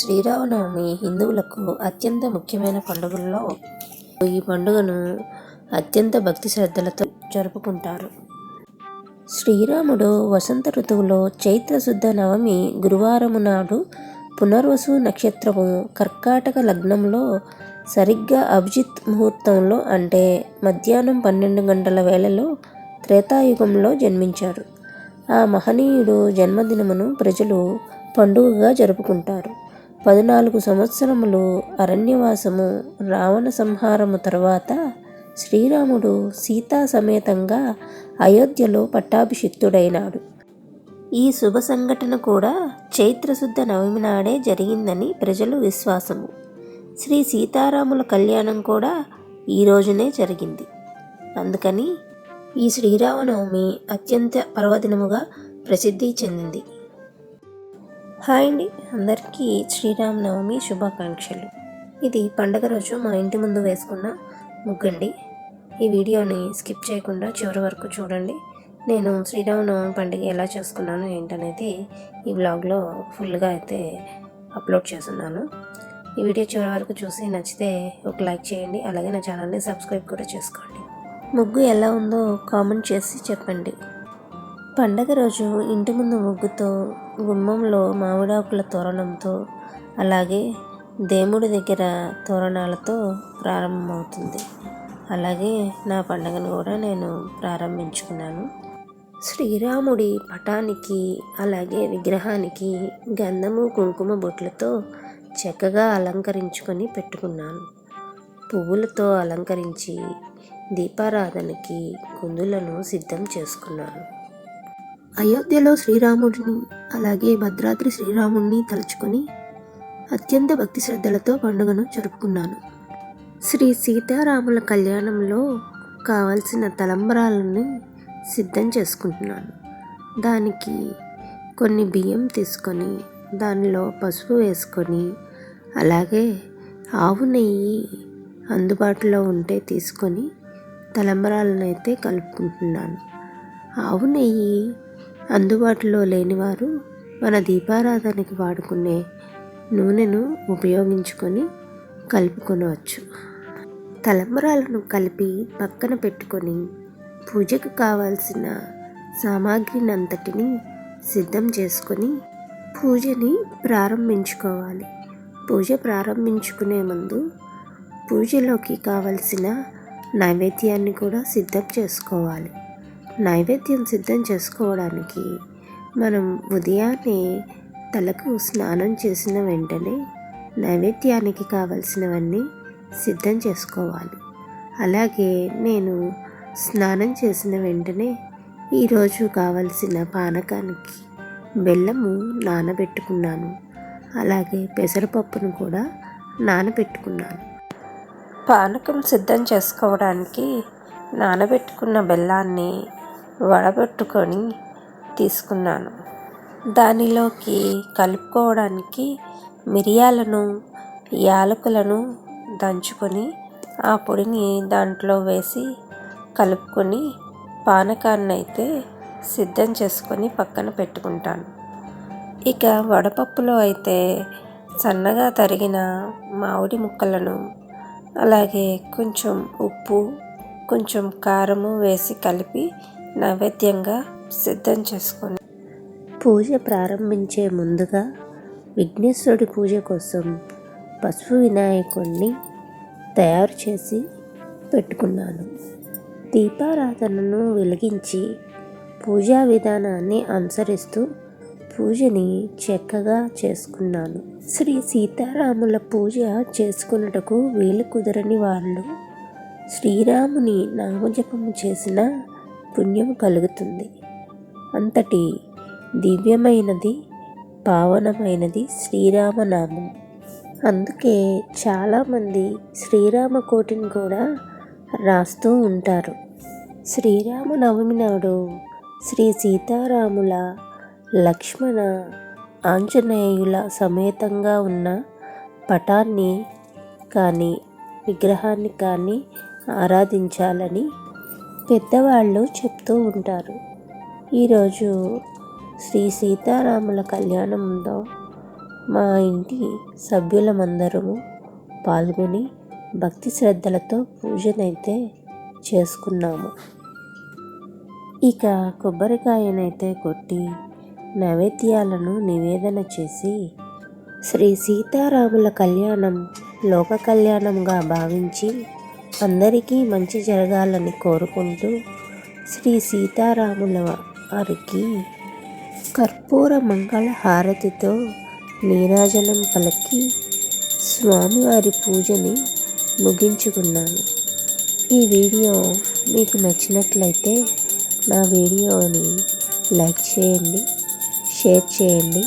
శ్రీరామనవమి హిందువులకు అత్యంత ముఖ్యమైన పండుగల్లో ఈ పండుగను అత్యంత భక్తి శ్రద్ధలతో జరుపుకుంటారు. శ్రీరాముడు వసంత ఋతువులో చైత్ర శుద్ధ నవమి గురువారము నాడు పునర్వసు నక్షత్రము కర్కాటక లగ్నంలో సరిగ్గా అభిజిత్ ముహూర్తంలో అంటే మధ్యాహ్నం పన్నెండు గంటల వేళలో త్రేతాయుగంలో జన్మించారు. ఆ మహనీయుడు జన్మదినమును ప్రజలు పండుగగా జరుపుకుంటారు. పద్నాలుగు సంవత్సరములు అరణ్యవాసము రావణ సంహారము తర్వాత శ్రీరాముడు సీతా సమేతంగా అయోధ్యలో పట్టాభిషిక్తుడైనాడు. ఈ శుభ సంఘటన కూడా చైత్రశుద్ధ నవమి నాడే జరిగిందని ప్రజలు విశ్వాసము. శ్రీ సీతారాముల కళ్యాణం కూడా ఈ రోజునే జరిగింది. అందుకని ఈ శ్రీరామనవమి అత్యంత పర్వదినముగా ప్రసిద్ధి చెందింది. హాయ్ అండి. అందరికీ శ్రీరామనవమి శుభాకాంక్షలు. ఇది పండగ రోజు మా ఇంటి ముందు వేసుకున్న ముగ్గండి. ఈ వీడియోని స్కిప్ చేయకుండా చివరి వరకు చూడండి. నేను శ్రీరామనవమి పండుగ ఎలా చేసుకున్నాను ఏంటనేది ఈ బ్లాగ్లో ఫుల్గా అయితే అప్లోడ్ చేస్తున్నాను. ఈ వీడియో చివరి వరకు చూసి నచ్చితే ఒక లైక్ చేయండి. అలాగే నా ఛానల్ని సబ్స్క్రైబ్ కూడా చేసుకోండి. ముగ్గు ఎలా ఉందో కామెంట్ చేసి చెప్పండి. పండగ రోజు ఇంటి ముందు ముగ్గుతో గుమ్మంలో మామిడాకుల తోరణంతో అలాగే దేవుడి దగ్గర తోరణాలతో ప్రారంభమవుతుంది. అలాగే నా పండగను కూడా నేను ప్రారంభించుకున్నాను. శ్రీరాముడి పటానికి అలాగే విగ్రహానికి గంధము కుంకుమ బొట్లతో చక్కగా అలంకరించుకొని పెట్టుకున్నాను. పువ్వులతో అలంకరించి దీపారాధనకి కుందులను సిద్ధం చేసుకున్నాను. అయోధ్యలో శ్రీరాముడిని అలాగే భద్రాద్రి శ్రీరాముడిని తలుచుకొని అత్యంత భక్తి శ్రద్ధలతో పండుగను జరుపుకున్నాను. శ్రీ సీతారాముల కళ్యాణంలో కావలసిన తలంబరాలను సిద్ధం చేసుకుంటున్నాను. దానికి కొన్ని బియ్యం తీసుకొని దానిలో పసుపు వేసుకొని అలాగే ఆవు నెయ్యి అందుబాటులో ఉంటే తీసుకొని తలంబరాలను అయితే కలుపుకుంటున్నాను. ఆవు నెయ్యి అందుబాటులో లేనివారు మన దీపారాధనకి వాడుకునే నూనెను ఉపయోగించుకొని కలుపుకొనవచ్చు. తలంబరాలను కలిపి పక్కన పెట్టుకొని పూజకు కావాల్సిన సామాగ్రిని అంతటిని సిద్ధం చేసుకొని పూజని ప్రారంభించుకోవాలి. పూజ ప్రారంభించుకునే ముందు పూజలోకి కావలసిన నైవేద్యాన్ని కూడా సిద్ధం చేసుకోవాలి. నైవేద్యం సిద్ధం చేసుకోవడానికి మనం ఉదయాన్నే తలకు స్నానం చేసిన వెంటనే నైవేద్యానికి కావలసినవన్నీ సిద్ధం చేసుకోవాలి. అలాగే నేను స్నానం చేసిన వెంటనే ఈరోజు కావలసిన పానకానికి బెల్లము నానబెట్టుకున్నాను. అలాగే పెసరపప్పును కూడా నానబెట్టుకున్నాను. పానకం సిద్ధం చేసుకోవడానికి నానబెట్టుకున్న బెల్లాన్ని వడబెట్టుకొని తీసుకున్నాను. దానిలోకి కలుపుకోవడానికి మిరియాలను యాలకులను దంచుకొని ఆ పొడిని దాంట్లో వేసి కలుపుకొని పానకాన్ని అయితే సిద్ధం చేసుకొని పక్కన పెట్టుకుంటాను. ఇక వడపప్పులో అయితే సన్నగా తరిగిన మామిడి ముక్కలను అలాగే కొంచెం ఉప్పు కొంచెం కారము వేసి కలిపి నైవేద్యంగా సిద్ధం చేసుకుని పూజ ప్రారంభించే ముందుగా విఘ్నేశ్వరుడి పూజ కోసం పసుపు వినాయకుడిని తయారు చేసి పెట్టుకున్నాను. దీపారాధనను వెలిగించి పూజా విధానాన్ని అనుసరిస్తూ పూజని చక్కగా చేసుకున్నాను. శ్రీ సీతారాముల పూజ చేసుకున్నటకు వీలు కుదరని వాళ్ళు శ్రీరాముని నామజపము చేసిన పుణ్యం కలుగుతుంది. అంతటి దివ్యమైనది పావనమైనది శ్రీరామనామం. అందుకే చాలామంది శ్రీరామ కోటిని కూడా రాస్తూ ఉంటారు. శ్రీరామనవమి నాడు శ్రీ సీతారాముల లక్ష్మణ ఆంజనేయుల సమేతంగా ఉన్న పటాన్ని కానీ విగ్రహాన్ని కానీ ఆరాధించాలని పెద్దవాళ్ళు చెప్తూ ఉంటారు. ఈరోజు శ్రీ సీతారాముల కళ్యాణంలో మా ఇంటి సభ్యులమందరము పాల్గొని భక్తి శ్రద్ధలతో పూజనైతే చేసుకున్నాము. ఇక కొబ్బరికాయనైతే కొట్టి నైవేద్యాలను నివేదన చేసి శ్రీ సీతారాముల కళ్యాణం లోక కళ్యాణంగా భావించి అందరికీ మంచి జరగాలని కోరుకుంటూ శ్రీ సీతారాముల వారికి కర్పూర మంగళ హారతితో నీరాజనం పలికి స్వామివారి పూజని ముగించుకున్నాను. ఈ వీడియో మీకు నచ్చినట్లయితే నా వీడియోని లైక్ చేయండి షేర్ చేయండి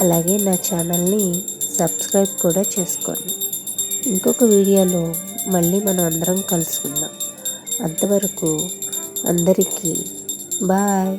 అలాగే నా ఛానల్ని సబ్స్క్రైబ్ కూడా చేసుకోండి. ఇంకొక వీడియోలో మళ్ళీ మనం అందరం కలుసుకుందాం. అంతవరకు అందరికీ బాయ్.